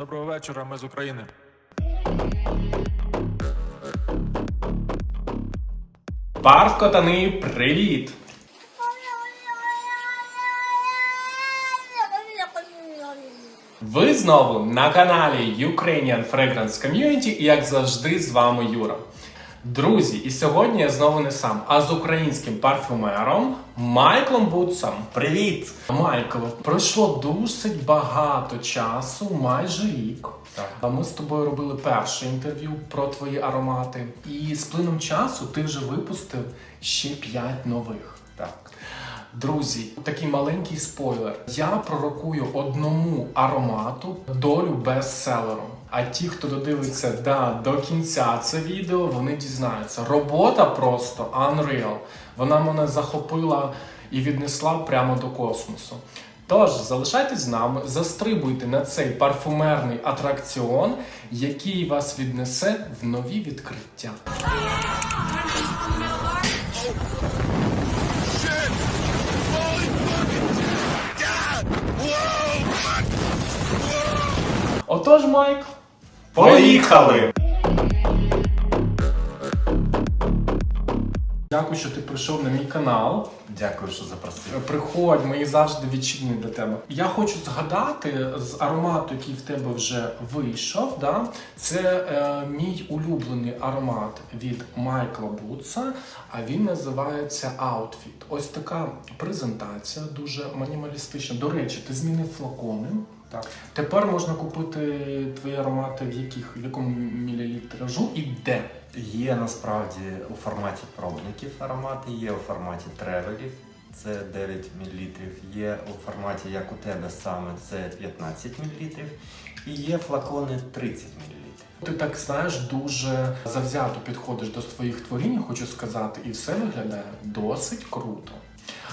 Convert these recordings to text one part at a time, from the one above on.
Доброго вечора, ми з України. Барт Котани, привіт! Ви знову на каналі Ukrainian Fragrance Community і як завжди з вами Юра. Друзі, і сьогодні я знову не сам, а з українським парфюмером Майклом Бутсом. Привіт! Майкл, пройшло досить багато часу, майже рік. А Ми з тобою робили перше інтерв'ю про твої аромати, і з плином часу ти вже випустив ще 5 нових. Так. Друзі, такий маленький спойлер. Я пророкую одному аромату долю бестселеру. А ті, хто додивиться да, до кінця це відео, вони дізнаються. Робота просто unreal. Вона мене захопила і віднесла прямо до космосу. Тож залишайтесь з нами, застрибуйте на цей парфумерний атракціон, який вас віднесе в нові відкриття. Отож, Майк, Поїхали! Дякую, що ти прийшов на мій канал. Дякую, що запросив. Приходь, ми завжди відчинені для тебе. Я хочу згадати з аромату, який в тебе вже вийшов. Да? Це е, мій улюблений аромат від Майкла Бутса, а він називається Outfit. Ось така презентація, дуже мінімалістична. До речі, ти змінив флакони. Так. Тепер можна купити твої аромати в яких в якому мілілітражу і де. Є насправді у форматі пробників аромати, є у форматі тревелів, це 9 мл, є у форматі, як у тебе саме, це 15 мл, і є флакони 30 мл. Ти так знаєш, дуже завзято підходиш до своїх творінь, хочу сказати, і все виглядає досить круто.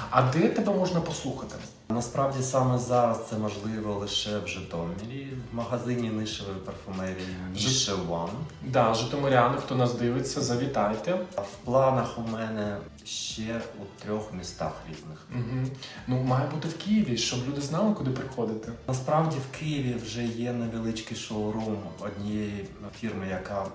А де тебе можна послухати? Насправді саме зараз це можливо лише в Житомирі, в магазині нишевої парфумерії Ніше One. Да, житомиряни, хто нас дивиться, завітайте. А в планах у мене ще у трьох містах різних. Угу. Ну, має бути в Києві, щоб люди знали, куди приходити. Насправді в Києві вже є невеличкий шоурум однієї фірми, яка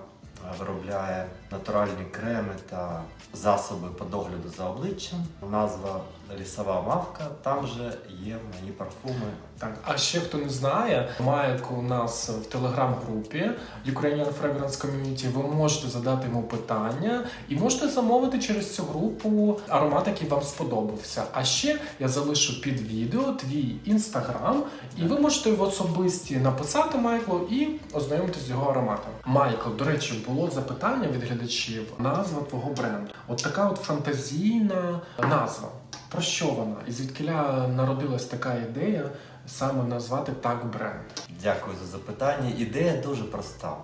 виробляє натуральні креми та засоби по догляду за обличчям. Назва Лісова мавка. Там же є мої парфуми. Так, а ще хто не знає, Майк у нас в телеграм-групі Ukrainian Fragrance Community. Ви можете задати йому питання і можете замовити через цю групу аромат, який вам сподобався. А ще я залишу під відео твій інстаграм, і ви можете в особисті написати Майклу і ознайомитися з його ароматом. Майкл, до речі, було запитання від глядачів. Назва твого бренду. От така от фантазійна назва. Про що вона? І звідкиля народилась така ідея саме назвати так бренд? Дякую за запитання. Ідея дуже проста.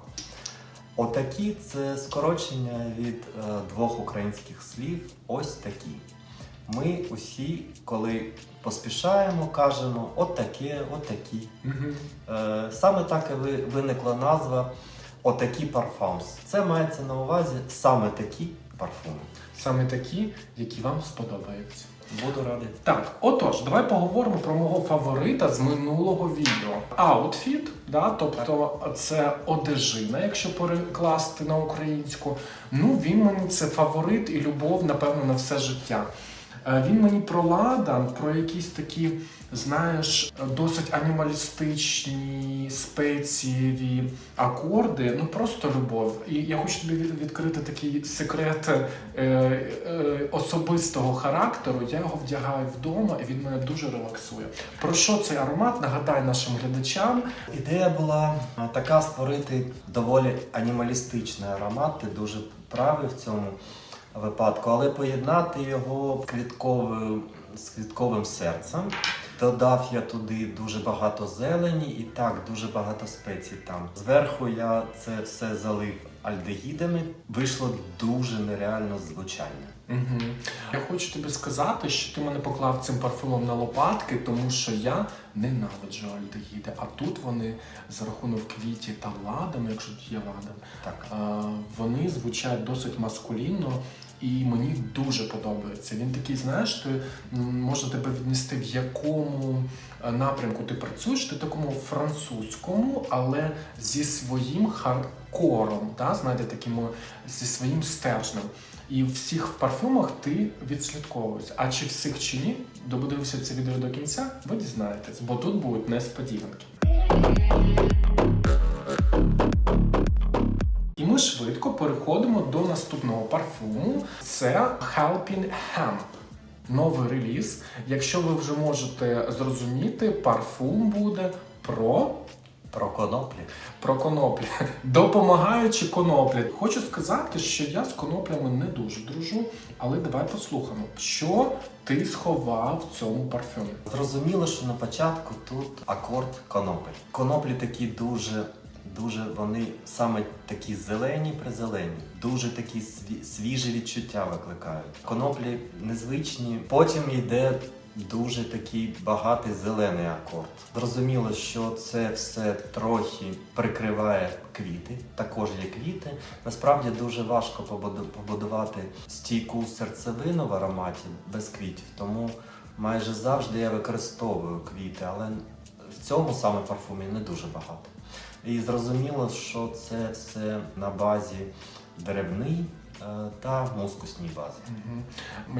Отакі це скорочення від е, двох українських слів. Ось такі. Ми усі, коли поспішаємо, кажемо отаке, отакі. Угу. Е, Саме так і виникла назва Отакі парфумс. Це мається на увазі саме такі парфуми. Саме такі, які вам сподобаються. Буду радий. Так, отож, давай поговоримо про мого фаворита з минулого відео. Аутфіт, да, тобто це одежина, якщо перекласти на українську. Ну, він мені це фаворит і любов, напевно, на все життя. Е, Він мені про ладан, про якісь такі, знаєш, досить анімалістичні спецієві акорди. Ну просто любов. І я хочу тобі відкрити такий секрет е, е, особистого характеру. Я його вдягаю вдома, і він мене дуже релаксує. Про що цей аромат? Нагадай нашим глядачам. Ідея була е, така створити доволі анімалістичний аромат. Ти дуже правий в цьому випадку, але поєднати його квітковою з квітковим серцем. Додав я туди дуже багато зелені і так дуже багато спецій там. Зверху я це все залив альдегідами. Вийшло дуже нереально звучання. Угу. Я хочу тобі сказати, що ти мене поклав цим парфумом на лопатки, тому що я ненавиджу альдегіди. А тут вони за рахунок квіті та ладану, якщо тут є ладан, Так. е, вони звучать досить маскулінно. І мені дуже подобається. Він такий, знаєш, ти м, може тебе віднести в якому е, напрямку ти працюєш, ти такому французькому, але зі своїм хардкором, да? знаєте, таким е, зі своїм стержнем. І в всіх парфумах ти відслідковуєш. А чи всіх чи ні, добудився це відео до кінця, ви дізнаєтесь, бо тут будуть несподіванки. Переходимо до наступного парфуму. Це Helping Hemp. Новий реліз. Якщо ви вже можете зрозуміти, парфум буде про Про коноплі. про коноплі. Допомагаючи коноплі. Хочу сказати, що я з коноплями не дуже дружу, але давай послухаємо, що ти сховав в цьому парфюмі. Зрозуміло, що на початку тут акорд коноплі. Коноплі такі дуже, дуже вони саме такі зелені призелені, дуже такі свіжі відчуття викликають. Коноплі незвичні. Потім йде дуже такий багатий зелений акорд. Зрозуміло, що це все трохи прикриває квіти. Також є квіти. Насправді дуже важко побудувати стійку серцевину в ароматі без квітів, тому майже завжди я використовую квіти, але в цьому саме парфумі не дуже багато. І зрозуміло, що це все на базі деревний е, та мускусній базі. Мгм.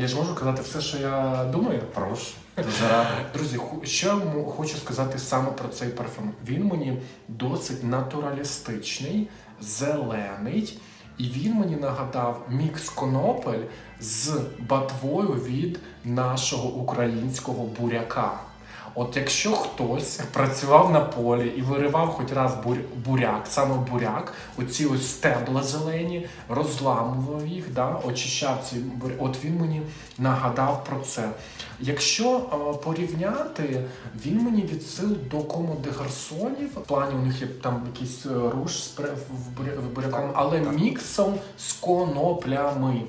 Я ж можу казати все, що я думаю. Прошу. Дуже радий. Друзі, що я хочу сказати саме про цей парфюм. Він мені досить натуралістичний, зелений, і він мені нагадав мікс конопель з батвою від нашого українського буряка. От якщо хтось працював на полі і виривав хоч раз буряк, саме буряк, оці ось стебла зелені, розламував їх, да, очищав ці буря... От він мені нагадав про це. Якщо е, порівняти, він мені відсил до Комо де Гарсонів. В плані у них є там якийсь е, руш з буряком, але міксом з коноплями.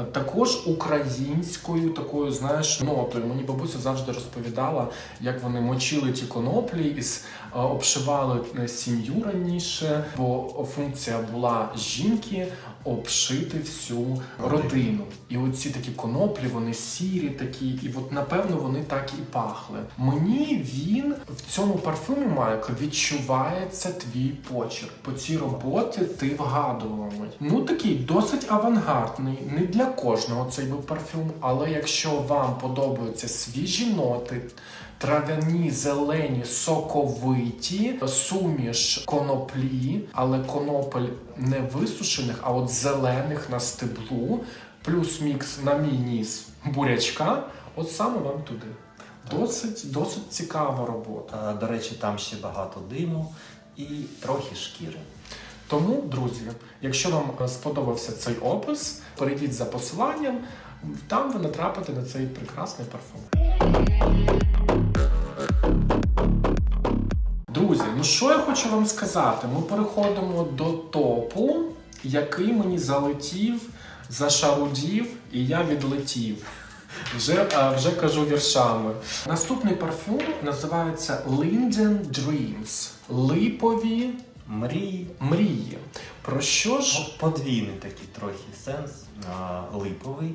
Е, Також українською такою, знаєш, нотою. Мені бабуся завжди розповідала, як вони мочили ті коноплі і с- е, обшивали е, сім'ю раніше, бо функція була жінки обшити всю родину. І оці такі коноплі, вони сірі такі, і от напевно вони так і пахли. Мені він в цьому парфумі Майкл відчувається твій почерк. По цій роботі ти вгадуваний. Ну такий досить авангардний. Не для кожного цей був парфюм, але якщо вам подобаються свіжі ноти. Трав'яні, зелені, соковиті, суміш коноплі, але конопель не висушених, а от зелених на стеблу, плюс мікс на мій ніс бурячка, от саме вам туди. Досить, досить цікава робота. Е, До речі, там ще багато диму і трохи шкіри. Тому, друзі, якщо вам сподобався цей опис, перейдіть за посиланням, там ви натрапите на цей прекрасний парфум. Друзі, ну що я хочу вам сказати? Ми переходимо до топу, який мені залетів, зашарудів, і я відлетів. Вже, вже кажу віршами. Наступний парфюм називається Linden Dreams. Липові Мрії. мрії. Про що ж? Подвійний такий трохи сенс, а, липовий.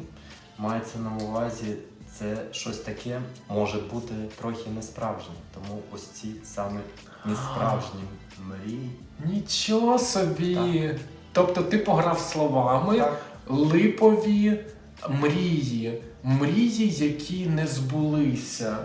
Мається на увазі, це щось таке може бути трохи несправжнє. Тому ось ці саме несправжні мрії. Нічого собі. Тобто ти пограв словами Так. липові мрії. Мрії, які не збулися.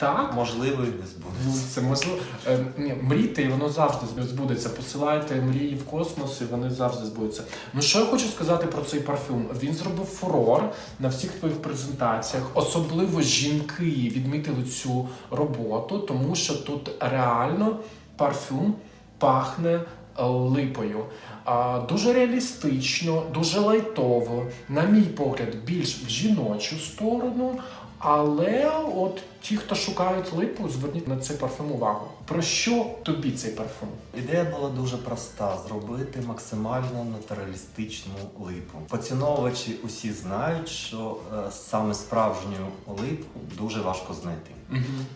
Так? Можливо, і не Ну, збудеться. Це можливо. Е, ні, мрійте, і воно завжди збудеться. Посилайте мрії в космос, і вони завжди збудуться. Ну що я хочу сказати про цей парфюм? Він зробив фурор на всіх твоїх презентаціях. Особливо жінки відмітили цю роботу, тому що тут реально парфюм пахне липою. А, дуже реалістично, дуже лайтово, на мій погляд, більш в жіночу сторону. Але от ті, хто шукають липу, зверніть на цей парфюм увагу. Про що тобі цей парфюм? Ідея була дуже проста: зробити максимально натуралістичну липу. Поціновувачі усі знають, що е, саме справжню липу дуже важко знайти.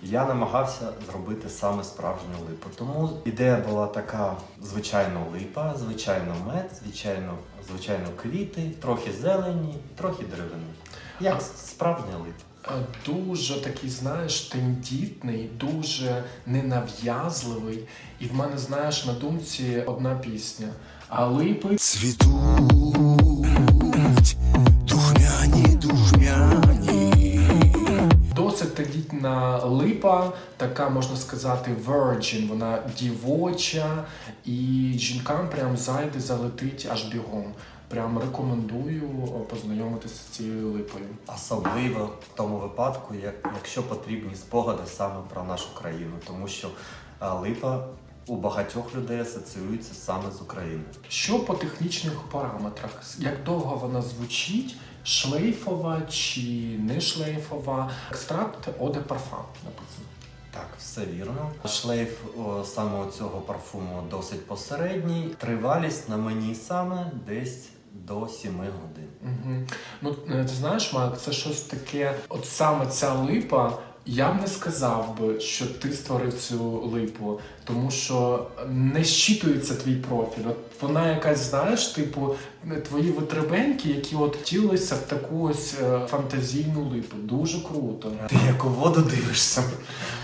Я намагався зробити саме справжню липу. Тому ідея була така: звичайно липа, звичайно мед, звичайно, звичайно квіти, трохи зелені, трохи деревини. Як справжня липа. Е, Дуже такий, знаєш, тендітний, дуже ненав'язливий. І в мене, знаєш, на думці одна пісня. А липи Цвітуть духмяні, духмяні. Досить тендітна липа, така можна сказати, virgin, вона дівоча, і жінкам прям зайде залетить аж бігом. Прям рекомендую познайомитися з цією липою. Особливо в тому випадку, як, якщо потрібні спогади саме про нашу країну, тому що е, липа у багатьох людей асоціюється саме з Україною. Що по технічних параметрах? Як довго вона звучить? Шлейфова чи не шлейфова? Екстракт de Parfum написано. Так, все вірно. Шлейф о, саме цього парфуму досить посередній. Тривалість на мені саме десь до 7 годин. Угу. Ну, е, ти знаєш, Марк, це щось таке, от саме ця липа. Я б не сказав би, що ти створив цю липу, тому що не щитується твій профіль. От вона якась, знаєш, типу, твої витребеньки, які от втілилися в таку ось е, фантазійну липу. Дуже круто. Ти як у воду дивишся.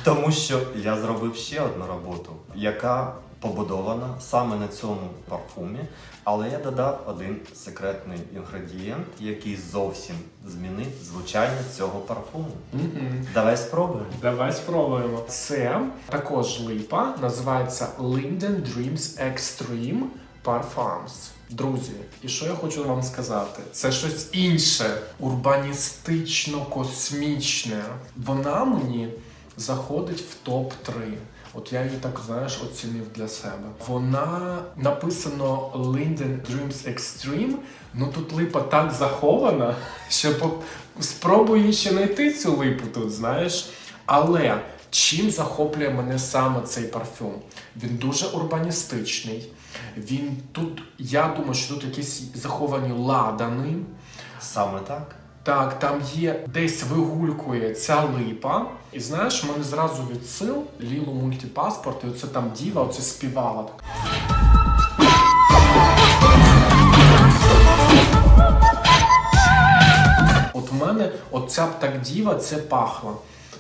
Тому що я зробив ще одну роботу, яка побудована саме на цьому парфумі, але я додав один секретний інгредієнт, який зовсім змінив звучання цього парфуму. Угу. Давай спробуємо. Давай спробуємо. Це також липа, називається Linden Dreams Extreme Parfums. Друзі, і що я хочу вам сказати? Це щось інше, урбаністично-космічне. Вона мені заходить в топ-3. От я її так знаєш оцінив для себе. Вона написано Linden Dreams Extreme. Ну тут липа так захована, що спробую ще знайти цю липу тут, знаєш. Але чим захоплює мене саме цей парфюм? Він дуже урбаністичний. Він тут, я думаю, що тут якісь заховані ладани. Саме так. Так, там є десь вигулькує ця липа. І знаєш, в мене зразу відсил Лілу мультипаспорт, і оце там діва, оце співала. От в мене оця б так діва, це пахла.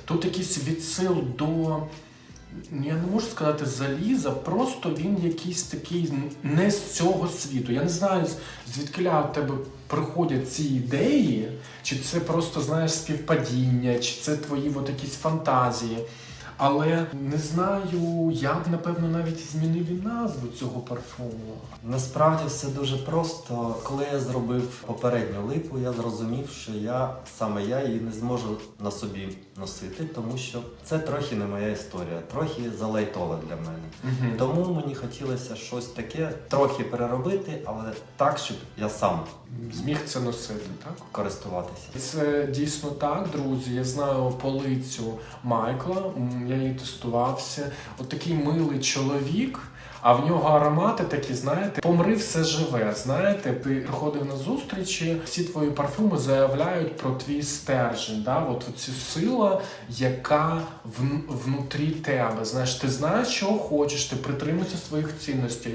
Тут якийсь відсил до. Ну, Я не можу сказати заліза, просто він якийсь такий не з цього світу. Я не знаю, з- звідки у тебе приходять ці ідеї, чи це просто знаєш співпадіння, чи це твої от якісь фантазії. Але не знаю, я б напевно навіть змінив і назву цього парфуму. Насправді все дуже просто. Коли я зробив попередню липу, я зрозумів, що я саме я її не зможу на собі носити, тому що це трохи не моя історія, трохи залайтова для мене. Угу. Тому мені хотілося щось таке трохи переробити, але так, щоб я сам Зміг це носити, так? користуватися. Це дійсно так, друзі. Я знаю полицю Майкла, м, я її тестувався. От такий милий чоловік, а в нього аромати такі, знаєте, помри все живе. Знаєте, ти приходив на зустрічі, всі твої парфюми заявляють про твій стержень. Да? От цю сила, яка вн- внутрі тебе. Знаєш, ти знаєш, чого хочеш, ти притримуєшся своїх цінностей.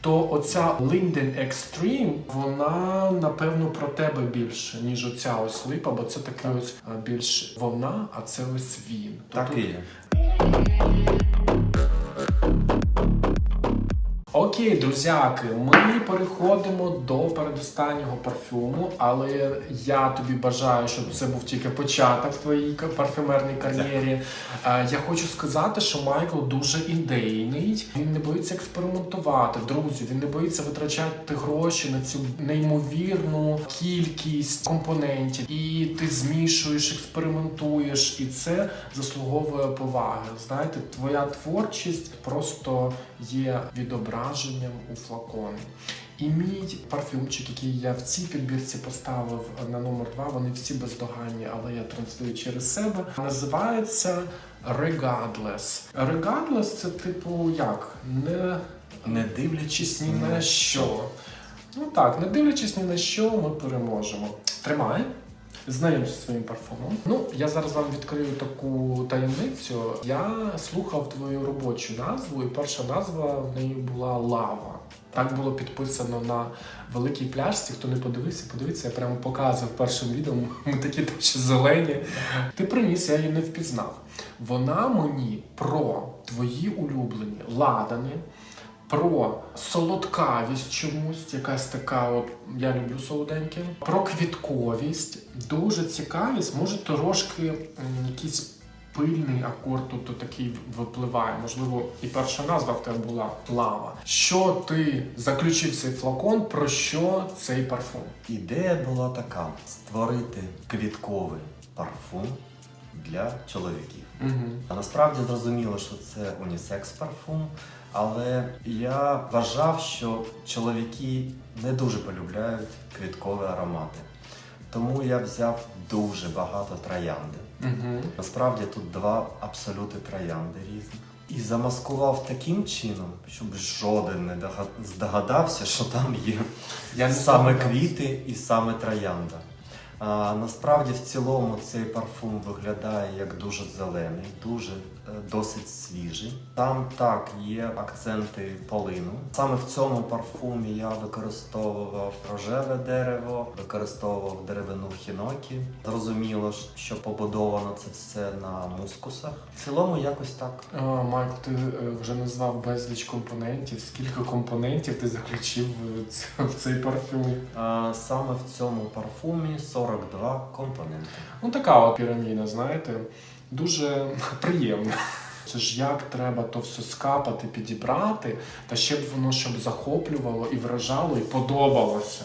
То оця Linden Extreme, вона напевно про тебе більше, ніж оця ось липа, бо це таке ось більш вона, а це ось він. Так і є. Окей, друзяки, ми переходимо до передостаннього парфюму, але я тобі бажаю, щоб це був тільки початок в твоїй парфюмерній кар'єрі. Я хочу сказати, що Майкл дуже ідейний. Він не боїться експериментувати. Друзі, він не боїться витрачати гроші на цю неймовірну кількість компонентів. І ти змішуєш, експериментуєш, і це заслуговує поваги. Знаєте, твоя творчість просто є відображенням у флаконі. І мій парфюмчик, який я в цій підбірці поставив на номер 2, вони всі бездоганні, але я транслюю через себе. Називається Regardless. Regardless це типу як? Не Не дивлячись ні на що. Ну так, не дивлячись ні на що, ми переможемо. Тримай. Знайомся зі своїм парфумом. Ну, я зараз вам відкрию таку таємницю. Я слухав твою робочу назву, і перша назва в неї була лава. Так було підписано на великій пляшці. Хто не подивився, подивіться, я прямо показував першим відео. Ми такі ще зелені. Ти приніс, я її не впізнав. Вона мені про твої улюблені ладани, про солодкавість чомусь, якась така, от я люблю солоденьке, про квітковість, дуже цікавість, може трошки якийсь пильний акорд тут такий випливає. Можливо, і перша назва в тебе була лава. Що ти заключив цей флакон? Про що цей парфум? Ідея була така: створити квітковий парфум для чоловіків. Угу. А насправді зрозуміло, що це унісекс парфум, але я вважав, що чоловіки не дуже полюбляють квіткові аромати. Тому я взяв дуже багато троянди. Угу. Насправді тут два абсолюти троянди різних. І замаскував таким чином, щоб жоден не здогадався, що там є Я саме квіти і саме троянда. А, насправді в цілому цей парфум виглядає як дуже зелений, дуже досить свіжий. Там так є акценти полину. Саме в цьому парфумі я використовував рожеве дерево, використовував деревину хінокі. Зрозуміло, що побудовано це все на мускусах. В цілому якось так. А, Майк, ти е, вже назвав безліч компонентів. Скільки компонентів ти заключив в в цей парфюм? А, саме в цьому парфумі 42 компоненти. Ну, така от піраміда, знаєте, дуже приємна. Це ж як треба то все скапати, підібрати, та ще б воно щоб захоплювало і вражало, і подобалося.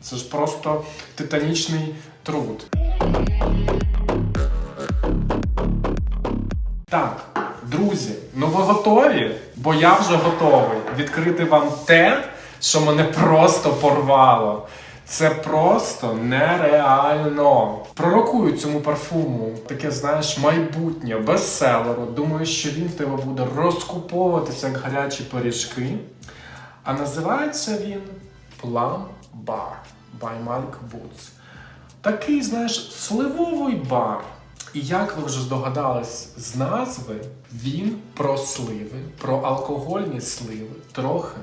Це ж просто титанічний труд. Так, друзі, ну ви готові? Бо я вже готовий відкрити вам те, що мене просто порвало. Це просто нереально. Пророкую цьому парфуму таке, знаєш, майбутнє бестселеру. Думаю, що він в тебе буде розкуповуватися як гарячі пиріжки. А називається він Plum Bar by Mark Boots. Такий, знаєш, сливовий бар. І як ви вже здогадались з назви, він про сливи, про алкогольні сливи, трохи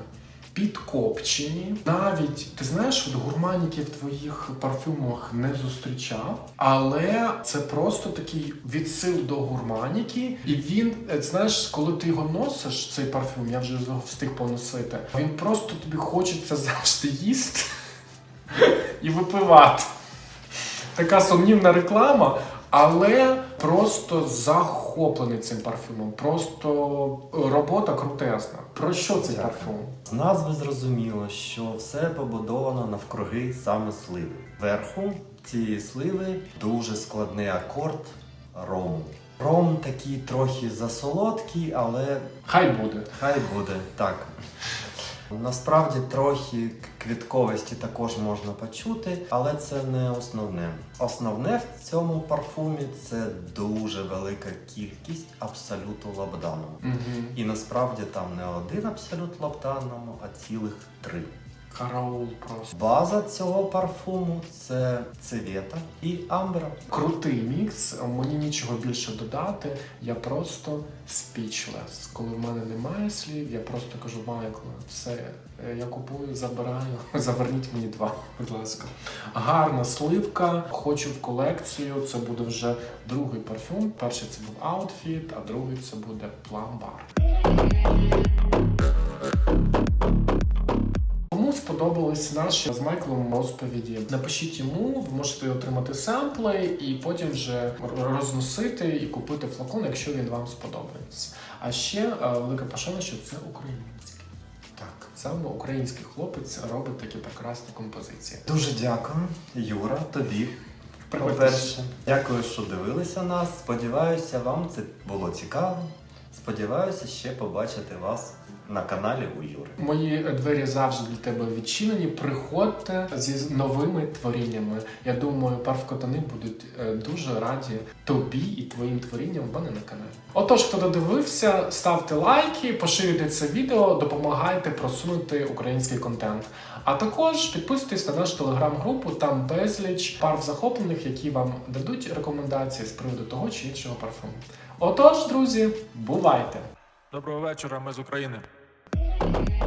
підкопчені. Навіть ти знаєш, от гурманіків в твоїх парфюмах не зустрічав, але це просто такий відсил до гурманіки. І він, е, знаєш, коли ти його носиш, цей парфюм, я вже його встиг поносити. Він просто тобі хочеться завжди їсти і випивати. Така сумнівна реклама, але просто захоплений цим парфюмом. Просто е, робота крутезна. Про що цей Дякую. парфюм? З назви зрозуміло, що все побудовано навкруги саме сливи. Вверху цієї сливи дуже складний акорд рому. Ром такий трохи засолодкий, але Хай буде. хай буде так. Насправді трохи квітковості також можна почути, але це не основне. Основне в цьому парфумі це дуже велика кількість абсолюту лабдану. Угу. І насправді там не один абсолют лаптаному, а цілих три. Караул просто. База цього парфуму це цивета і амбра. Крутий мікс, мені нічого більше додати. Я просто speechless. Коли в мене немає слів, я просто кажу Майклу, все, я купую, забираю, заверніть мені два, будь ласка. Гарна сливка, хочу в колекцію. Це буде вже другий парфюм. Перший це був Outfit, а другий це буде. Кому сподобались наші з Майклом розповіді? Напишіть йому, ви можете отримати семпли і потім вже розносити і купити флакон, якщо він вам сподобається. А ще е, велика пошана, що це українське. Так, саме український хлопець робить такі прекрасні композиції. Дуже дякую, Юра, тобі. По-перше, дякую, що дивилися нас. Сподіваюся, вам це було цікаво. Сподіваюся ще побачити вас на каналі у Юри. Мої двері завжди для тебе відчинені. Приходьте зі новими творіннями. Я думаю, парвкотани будуть е, дуже раді тобі і твоїм творінням в мене на каналі. Отож, хто додивився, ставте лайки, поширюйте це відео, допомагайте просунути український контент. А також підписуйтесь на нашу телеграм-групу, там безліч парв захоплених, які вам дадуть рекомендації з приводу того чи іншого парфуму. Отож, друзі, бувайте! Доброго вечора, ми з України. Bye.